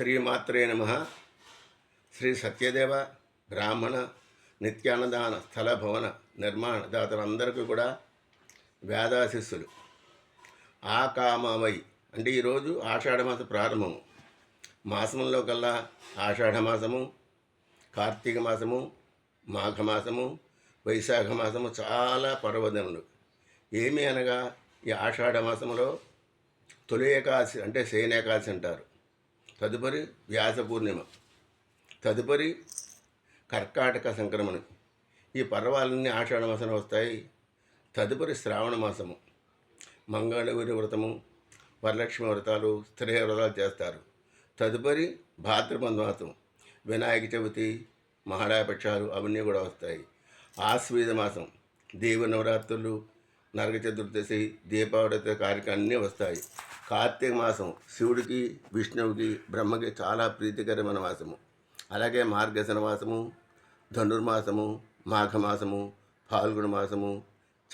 శ్రీమాత్రే నమ. శ్రీ సత్యదేవ బ్రాహ్మణ నిత్యాన్నదాన స్థల భవన నిర్మాణ దాతలందరికీ కూడా వేదాశిస్సులు. ఆ కామవై అంటే ఈరోజు ఆషాఢమాస ప్రారంభము. మాసంలో కల్లా ఆషాఢ మాసము కార్తీక మాసము మాఘమాసము వైశాఖ మాసము చాలా పర్వదములు ఏమి అనగా ఈ ఆషాఢ మాసంలో తొలి ఏకాదశి అంటే శయన ఏకాదశి అంటారు. తదుపరి వ్యాస పూర్ణిమ తదుపరి కర్కాటక సంక్రమణ. ఈ పర్వాలన్నీ ఆషాఢ మాసంలో వస్తాయి. తదుపరి శ్రావణ మాసము మంగళగిరి వ్రతము వరలక్ష్మి వ్రతాలు స్త్రీ వ్రతాలు చేస్తారు. తదుపరి భాద్రపద మాసం వినాయక చవితి మహాడాపక్షాలు అవన్నీ కూడా వస్తాయి. ఆశ్వీజ మాసం దేవ నవరాత్రులు నరక చతుర్దశి దీపావళి కార్యక్రమం అన్నీ వస్తాయి. కార్తీక మాసం శివుడికి విష్ణువుకి బ్రహ్మకి చాలా ప్రీతికరమైన మాసము. అలాగే మార్గశన మాసము ధనుర్మాసము మాఘమాసము ఫాల్గుణ మాసము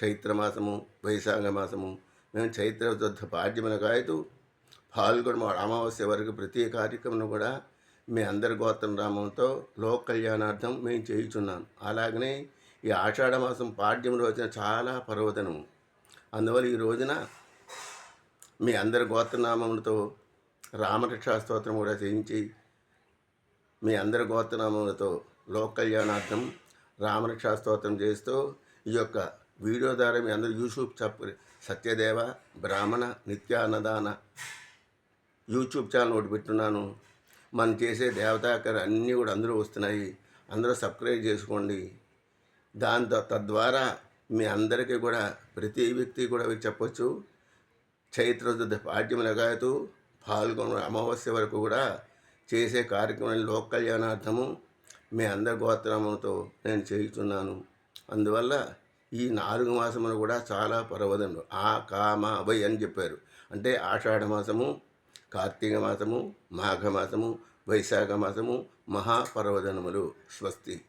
చైత్ర మాసము వైశాఖ మాసము. మేము చైత్ర శుద్ధ పాడ్యమున కాయతూ ఫాల్గుణ మా- అమావాస్య వరకు ప్రతి కార్యక్రమం కూడా మీ అందరి గోత్రం రామంతో లోక కళ్యాణార్థం మేము చేయుచున్నాం. అలాగనే ఈ ఆషాఢమాసం పాడ్యం రోజున చాలా పర్వదినము. అందువల్ల ఈ రోజున మీ అందరి గోత్రనామములతో రామకృష్ణ స్తోత్రం కూడా చేయించి మీ అందరి గోత్రనామములతో లోక కళ్యాణార్థం రామరక్షా స్తోత్రం చేస్తూ ఈ యొక్క వీడియో ద్వారా మీ అందరూ యూట్యూబ్ చెప్ప సత్యదేవ బ్రాహ్మణ నిత్యాన్నదాన యూట్యూబ్ ఛానల్ ఒకటి పెట్టున్నాను. మనం చేసే దేవతాకర అన్నీ కూడా అందరూ వస్తున్నాయి. అందరూ సబ్స్క్రైబ్ చేసుకోండి. దాంతో తద్వారా మీ అందరికీ కూడా ప్రతి వ్యక్తి కూడా మీరు చెప్పొచ్చు. చైత్రశుద్ధ పాడ్యం లగాయతూ పాల్గొన అమావాస్య వరకు కూడా చేసే కార్యక్రమం లోక కళ్యాణార్థము మీ అందరి గోత్రములతో నేను చేయుచున్నాను. అందువల్ల ఈ నాలుగు మాసములు కూడా చాలా పర్వదములు ఆ కామ అభయ్ అని చెప్పారు. అంటే ఆషాఢ మాసము కార్తీక మాసము మాఘ మాసము వైశాఖ మాసము మహాపర్వదనములు. స్వస్తి.